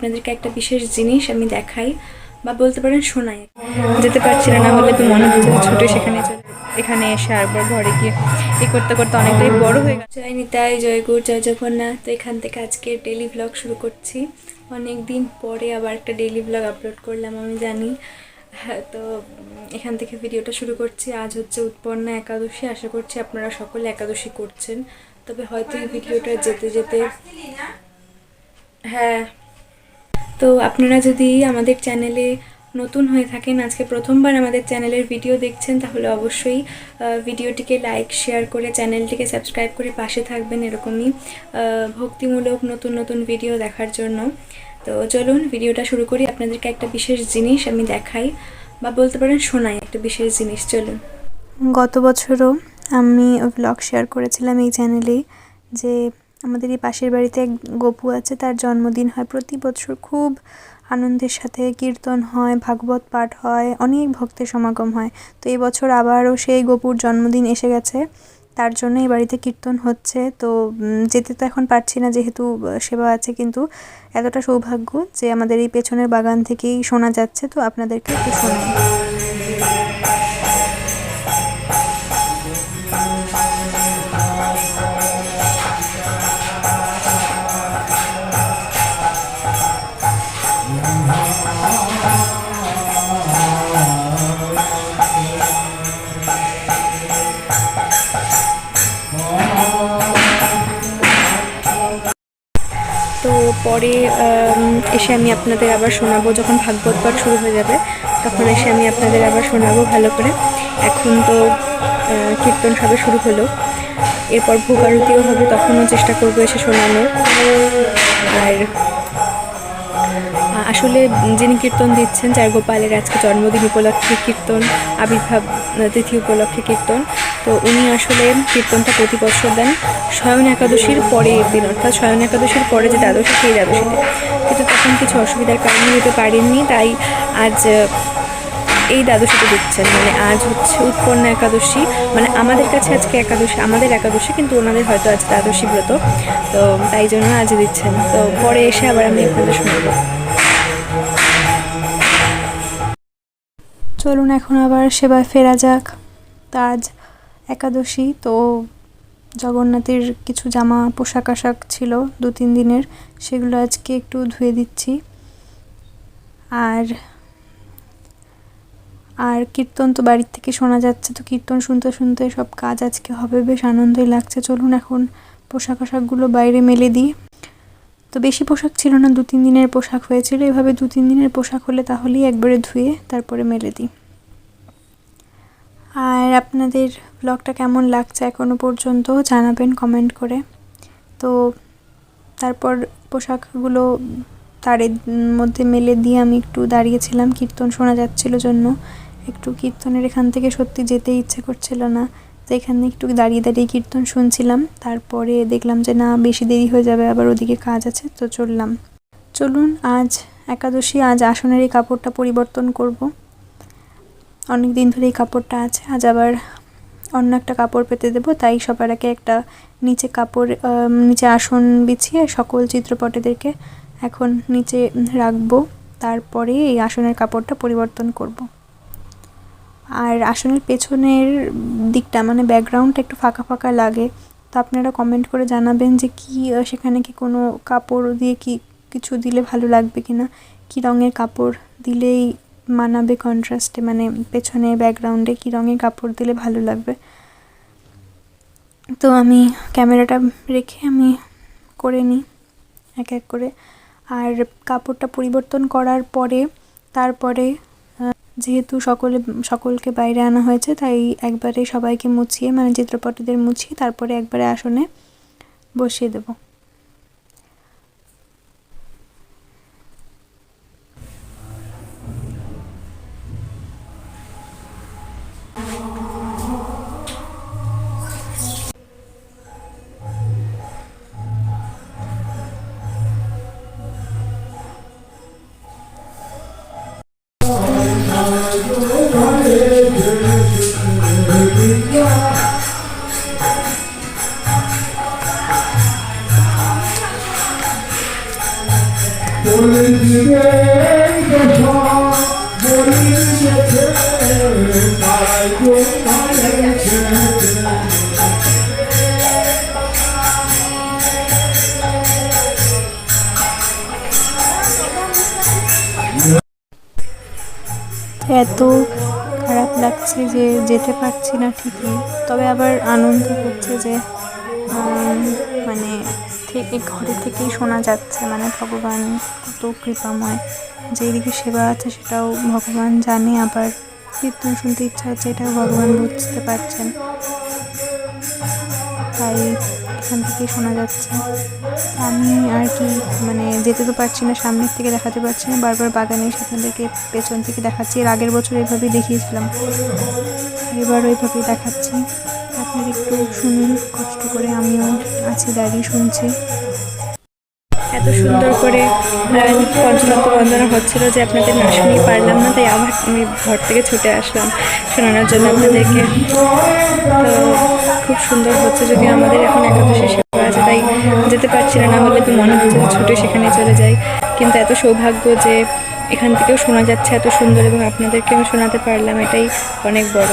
আপনাদেরকে একটা বিশেষ জিনিস আমি দেখাই বা বলতে পারেন শোনাই। যেতে পারছি না হলে তো মনে হচ্ছে ছুটে সেখানে চলে এখানে এসে আরবার ঘরে গিয়ে এ করতে করতে অনেকটাই বড় হয়ে গেছে। জয় নিতাই জয় গুর জয় জগন্নাথ। তো এখান থেকে আজকে ডেলি ব্লগ শুরু করছি। অনেক দিন পরে আবার একটা ডেলি ব্লগ আপলোড করলাম আমি জানি। হ্যাঁ, তো এখান থেকে ভিডিওটা শুরু করছি। আজ হচ্ছে উৎপন্না একাদশী। আশা করছি আপনারা সকলে একাদশী করছেন। তবে হয়তো এই ভিডিওটা যেতে যেতে হ্যাঁ তো আপনারা যদি আমাদের চ্যানেলে নতুন হয়ে থাকেন, আজকে প্রথমবার আমাদের চ্যানেলের ভিডিও দেখছেন, তাহলে অবশ্যই ভিডিওটিকে লাইক শেয়ার করে চ্যানেলটিকে সাবস্ক্রাইব করে পাশে থাকবেন এরকমই ভক্তিমূলক নতুন নতুন ভিডিও দেখার জন্য। তো চলুন, ভিডিওটা শুরু করি। আপনাদেরকে একটা বিশেষ জিনিস আমি দেখাই, বা বলতে পারেন শোনাই একটা বিশেষ জিনিস, চলুন। গত বছরও আমি ব্লগ শেয়ার করেছিলাম এই চ্যানেলে যে আমাদের এই পাশের বাড়িতে এক গপু আছে, তার জন্মদিন হয় প্রতি বছর। খুব আনন্দের সাথে কীর্তন হয়, ভাগবত পাঠ হয়, অনেক ভক্তের সমাগম হয়। তো এবছর আবারও সেই গপুর জন্মদিন এসে গেছে। তার জন্য এই বাড়িতে কীর্তন হচ্ছে। তো যেতে তো এখন পারছি না, যেহেতু সেবা আছে, কিন্তু এতটা সৌভাগ্য যে আমাদের এই পেছনের বাগান থেকেই শোনা যাচ্ছে। তো আপনাদেরকে একটু শোনাই। পরে এসে আমি আপনাদের আবার শোনাবো। যখন ভাগবত পাঠ শুরু হয়ে যাবে, তখন এসে আমি আপনাদের আবার শোনাবো ভালো করে। এখন তো কীর্তন সবে শুরু হলো। এরপর ভোগ আরতিও হবে, তখনও চেষ্টা করব এসে শোনানোর। আর আসলে যিনি কীর্তন দিচ্ছেন, চার গোপালের আজকে জন্মদিন উপলক্ষে কীর্তন, আবির্ভাব তিথি উপলক্ষে কীর্তন। তো উনি আসলে কীর্তনটা প্রতি বছর দেন। স্বয়ন একাদশীর পরের দিন, অর্থাৎ স্বয়ন একাদশীর পরে যে দ্বাদশী, সেই দ্বাদশীতে। কিন্তু তখন কিছু অসুবিধার কারণে যেতে পারেননি, তাই আজ এই দ্বাদশীতে দিচ্ছেন। মানে আজ হচ্ছে উৎপন্ন একাদশী। মানে আমাদের কাছে আজকে একাদশী, আমাদের একাদশী, কিন্তু ওনাদের হয়তো আজ দ্বাদশী ব্রত। তো তাই জন্য আজ দিচ্ছেন। তো পরে এসে আবার আমি আপনাদের শোনাবো। চলুন এখন আবার সেবায় ফেরা যাক। তা আজ একাদশী, তো জগন্নাথের কিছু জামা, পোশাক আশাক ছিল দু, তিন দিনের, সেগুলো আজকে একটু ধুয়ে দিচ্ছি। আর আর কীর্তন তো বাড়ির থেকে শোনা যাচ্ছে, তো কীর্তন শুনতে শুনতে সব কাজ আজকে হবে, বেশ আনন্দই লাগছে। চলুন এখন পোশাক আশাকগুলো বাইরে মেলে দিই। তো বেশি পোশাক ছিল না, দু, তিন দিনের পোশাক হয়েছিল। এভাবে দু, তিন দিনের পোশাক হলে তাহলেই একবারে ধুয়ে তারপরে মেলে দিই। আর আপনাদের ব্লগটা কেমন লাগছে এখনও পর্যন্ত জানাবেন কমেন্ট করে। তো তারপর পোশাকগুলো তারের মধ্যে মেলে দিয়ে আমি একটু দাঁড়িয়েছিলাম, কীর্তন শোনা যাচ্ছিল জন্য। একটু কীর্তনের এখান থেকে সত্যি যেতে ইচ্ছে করছিল না, তো এখানে একটু দাঁড়িয়ে দাঁড়িয়ে কীর্তন শুনছিলাম। তারপরে দেখলাম যে না, বেশি দেরি হয়ে যাবে, আবার ওদিকে কাজ আছে, তো চললাম। চলুন, আজ একাদশী, আজ আসনের এই কাপড়টা পরিবর্তন করব। অনেক দিন ধরে এই কাপড়টা আছে। আজ আবার অন্য একটা কাপড় পেতে দেবো, তাই সবার আগে একটা নিচে কাপড় নিচে আসন বিছিয়ে সকল চিত্রপটেদেরকে এখন নিচে রাখব। তারপরে এই আসনের কাপড়টা পরিবর্তন করব। আর আসনের পেছনের দিকটা মানে ব্যাকগ্রাউন্ডটা একটু ফাঁকা ফাঁকা লাগে, তো আপনারা কমেন্ট করে জানাবেন যে কি সেখানে কি কোনো কাপড় দিয়ে কি কিছু দিলে ভালো লাগবে কিনা? কি রঙের কাপড় দিলেই মানাবে কন্ট্রাস্টে মানে পেছনে ব্যাকগ্রাউন্ডে কী রঙের কাপড় দিলে ভালো লাগবে। তো আমি ক্যামেরাটা রেখে আমি করে নিই, এক এক করে। আর কাপড়টা পরিবর্তন করার পরে, তারপরে যেহেতু সকলে, সকলকে বাইরে আনা হয়েছে, তাই একবারে সবাইকে মুছিয়ে মানে চিত্রপটদের মুছিয়ে, তারপরে একবারে আসনে বসিয়ে দেবো। এত খারাপ লাগছে যে যেতে পারছি না ঠিকই। তবে আবার আনন্দ হচ্ছে যে মানে থেকে, ঘরে থেকেই শোনা যাচ্ছে মানে ভগবান কত কৃপাময়। যেদিকে সেবা আছে সেটাও ভগবান জানে, আবার কীর্তন শুনতে ইচ্ছা হচ্ছে এটাও ভগবান বুঝতে পারছেন। তাই এখান থেকেই শোনা যাচ্ছে। আমি আর কি মানে যেতে তো পারছি না, সামনের থেকে দেখাতে পারছি না, বারবার বাগানে এসে আপনাদেরকে পেছন থেকে দেখাচ্ছি। এর আগের বছর এইভাবেই দেখিয়েছিলাম। এবার ওইভাবেই দেখাচ্ছি। আপনারা একটু শুনুন, কষ্ট করে আমিও আছি দাঁড়িয়ে শুনছি। এত সুন্দর করে পঞ্চতত্ত্ব বন্দনা হচ্ছিল যে আপনাদের না শুনিয়ে পারলাম না, তাই আবার আমি ঘর থেকে ছুটে আসলাম শোনানোর জন্য আপনাদেরকে। তো খুব সুন্দর হচ্ছে যদি আমাদের এখন একাদশী সেবা আছে, তাই যেতে পারছি না হলে তো মনে হচ্ছে ছুটে সেখানে চলে যাই। কিন্তু এত সৌভাগ্য যে এখান থেকেও শোনা যাচ্ছে এত সুন্দর এবং আপনাদেরকে আমি শোনাতে পারলাম, এটাই অনেক বড়।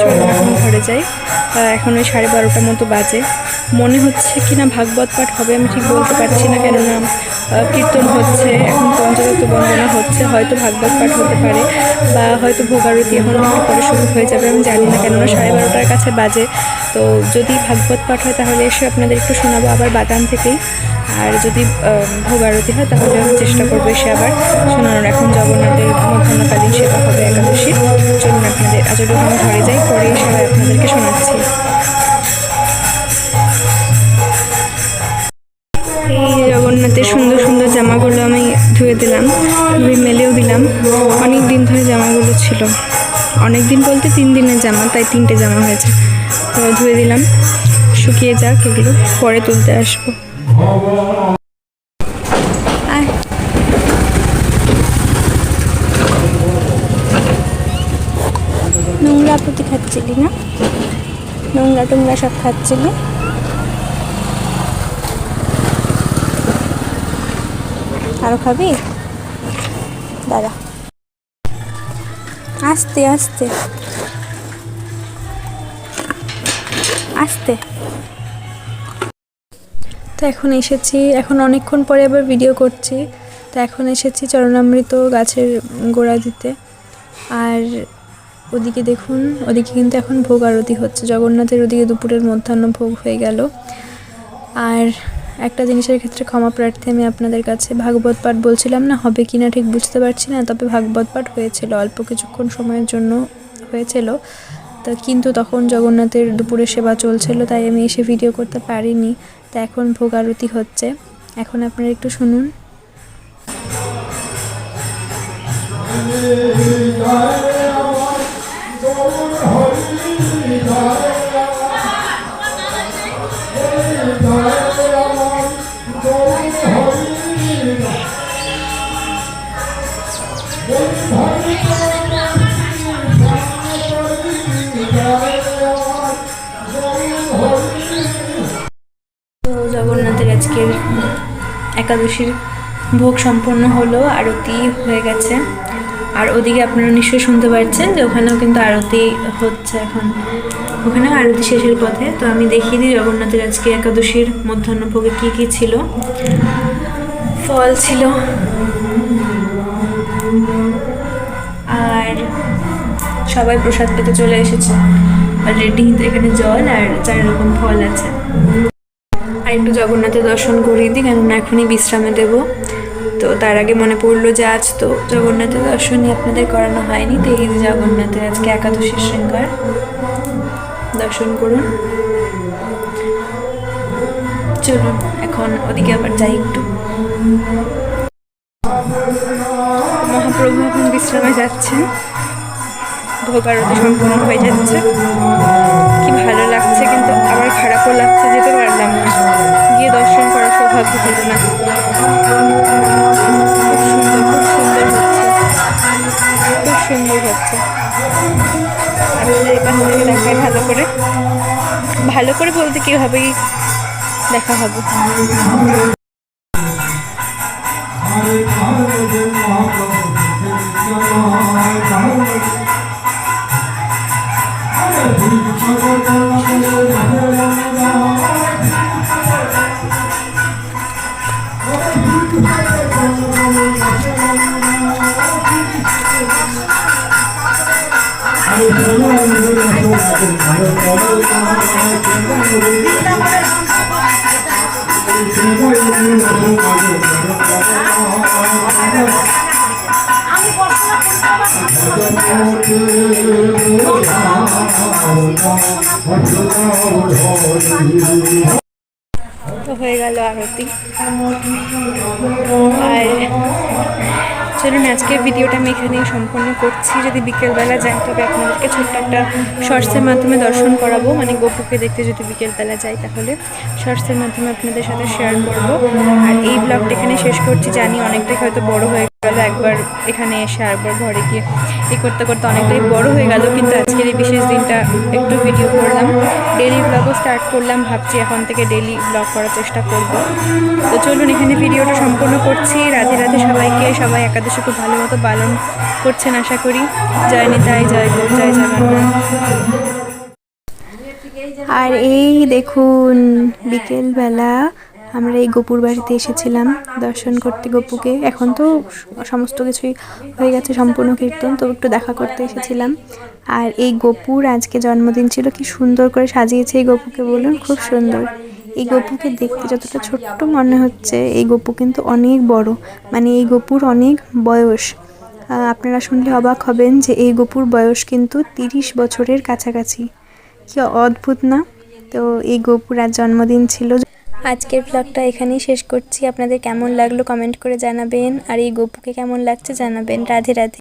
চলুন এখন ঘরে যাই। এখন ওই সাড়ে বারোটার মতো বাজে। মনে হচ্ছে কি না ভাগবত পাঠ হবে, আমি ঠিক বলতে পারছি না কেননা কীর্তন হচ্ছে, এখন পঞ্চতত্ত্ব বন্দনা হচ্ছে, হয়তো ভাগবত পাঠ হতে পারে, বা হয়তো ভোগারতি এখন একটু পরে শুরু হয়ে যাবে, আমি জানি না কেননা সাড়ে বারোটার কাছে বাজে। তো যদি ভাগবত পাঠ হয় তাহলে এসে আপনাদের একটু শোনাবো আবার বাগান থেকেই। আর যদি ভোগ আরতি হয়, তাহলে আমি চেষ্টা করব এসে আবার শোনানোর। এখন জগন্নাথের মধ্যাহ্নকালীন সেবা হবে একাদশী চলুন আপনাদের আজকে আমি ঘরে যাই, পরে আবার আপনাদেরকে শোনাচ্ছি। জগন্নাথের সুন্দর সুন্দর জামাগুলো আমি ধুয়ে দিলাম, ধুয়ে মেলেও দিলাম। অনেক দিন ধরে জামাগুলো ছিল। অনেক দিন বলতে তিন দিনের জামা, তাই তিনটে জামা হয়েছে। তো ধুয়ে দিলাম। শুকিয়ে যাক এগুলো, পরে তুলতে আসব। নোংরা প্রতি খাচ্ছিলি না? নোংরা টোংরা সব খাচ্ছিলি? আরও খাবি? দাঁড়া। আস্তে আস্তে। আস্তে। তো এখন এসেছি। এখন অনেকক্ষণ পরে আবার ভিডিও করছি। তো এখন এসেছি চরণামৃত গাছের গোড়া দিতে। আর ওদিকে দেখুন, ওদিকে কিন্তু এখন ভোগ আরতি হচ্ছে। জগন্নাথের ওদিকে দুপুরের মধ্যাহ্ন ভোগ হয়ে গেল। আর একটা জিনিসের ক্ষেত্রে ক্ষমা প্রার্থী আমি আপনাদের কাছে ভাগবত পাঠ বলছিলাম না, হবে কি না ঠিক বুঝতে পারছি না, তবে ভাগবত পাঠ হয়েছিল, অল্প কিছুক্ষণ সময়ের জন্য হয়েছিল। তা কিন্তু তখন জগন্নাথের দুপুরের সেবা চলছিল, তাই আমি এসে ভিডিও করতে পারিনি। তা এখন ভোগ আরতি হচ্ছে। এখন আপনারা একটু শুনুন। একাদশীর ভোগ সম্পন্ন হলো, আরতি হয়ে গেছে। আর ওদিকে আপনারা নিশ্চয়ই শুনতে পাচ্ছেন যে ওখানেও কিন্তু আরতি হচ্ছে এখন। ওখানেও আরতি শেষের পথে। তো আমি দেখিয়ে দিই জগন্নাথের আজকে একাদশীর মধ্যাহ্ন ভোগে কী কী ছিল। ফল ছিল। আর সবাই প্রসাদ পেতে চলে এসেছে। আর রেডি এখানে জল আর চার রকম ফল আছে। আর একটু জগন্নাথের দর্শন করিয়ে দিই, কেননা এখনই বিশ্রামে দেব। তো তার আগে মনে পড়ল যে আজ তো জগন্নাথের দর্শনই আপনাদের করানো হয়নি, তো এই যে জগন্নাথের আজকে একাদশীর শৃঙ্গার, দর্শন করুন। চলুন, এখন ওদিকে আবার যাই একটু। মহাপ্রভু এখন বিশ্রামে যাচ্ছেন, ভোগ আরতি সম্পূর্ণ হয়ে যাচ্ছে। লাগছে কিন্তু আবার খারাপও লাগছে যেতে পারলাম না। গিয়ে দর্শন করার সৌভাগ্য হলো না। খুব সুন্দর খুব সুন্দর হচ্ছে। খুব সুন্দর হচ্ছে। দেখাই ভালো করে ভালো করে বলতে কীভাবেই দেখা হবে। Thank you. I know that. হয়ে গেল আরতি। আর চলুন, আজকের ভিডিওটা আমি এখানেই সম্পন্ন করছি। যদি বিকেলবেলা যাই, তবে আপনাদেরকে ছোট্ট একটা শর্টসের মাধ্যমে দর্শন করাবো। মানে গোপুকে দেখতে যদি বিকেলবেলা যাই, তাহলে শর্টসের মাধ্যমে আপনাদের সাথে শেয়ার করব। আর এই ব্লগটা এখানে শেষ করছি। জানি অনেকটাই হয়তো বড় হয়ে গেল একবার এখানে এসে আরেকবার ঘরে গিয়ে এ করতে করতে অনেকটাই বড় হয়ে গেল। কিন্তু আজকের এই বিশেষ দিনটা একটু ভিডিও করলাম। ডেলি ব্লগও স্টার্ট করলাম। ভাবছি এখন থেকে ডেলি ব্লগ করার চেষ্টা করব। তো চলুন এখানে ভিডিওটা সম্পূর্ণ করছি। রাধে রাধে সবাইকে। সবাই একাদশী খুব ভালো মতো পালন করছেন আশা করি। জয় নিতাই, জয় গৌর, জয় জগন্নাথ। আর এই দেখুন, বিকেলবেলা আমরা এই গোপুর বাড়িতে এসেছিলাম, দর্শন করতে গোপুকে। এখন তো সমস্ত কিছুই হয়ে গেছে, সম্পূর্ণ কীর্তন, তো একটু দেখা করতে এসেছিলাম। আর এই গোপুর আজকে জন্মদিন ছিল, কি সুন্দর করে সাজিয়েছে এই গোপুকে বলুন, খুব সুন্দর। এই গোপুকে দেখতে যতটা ছোট্ট মনে হচ্ছে, এই গোপু কিন্তু অনেক বড় মানে এই গোপুর অনেক বয়স। আপনারা শুনলে অবাক হবেন যে এই গোপুর বয়স কিন্তু তিরিশ বছরের কাছাকাছি। কি অদ্ভুত না? তো এই গোপুর আজ জন্মদিন ছিল। আজকের ব্লগটা এখানেই শেষ করছি। আপনাদের কেমন লাগল কমেন্ট করে জানাবেন। আর এই গপুকে কেমন লাগছে জানাবেন। রাধে রাধে।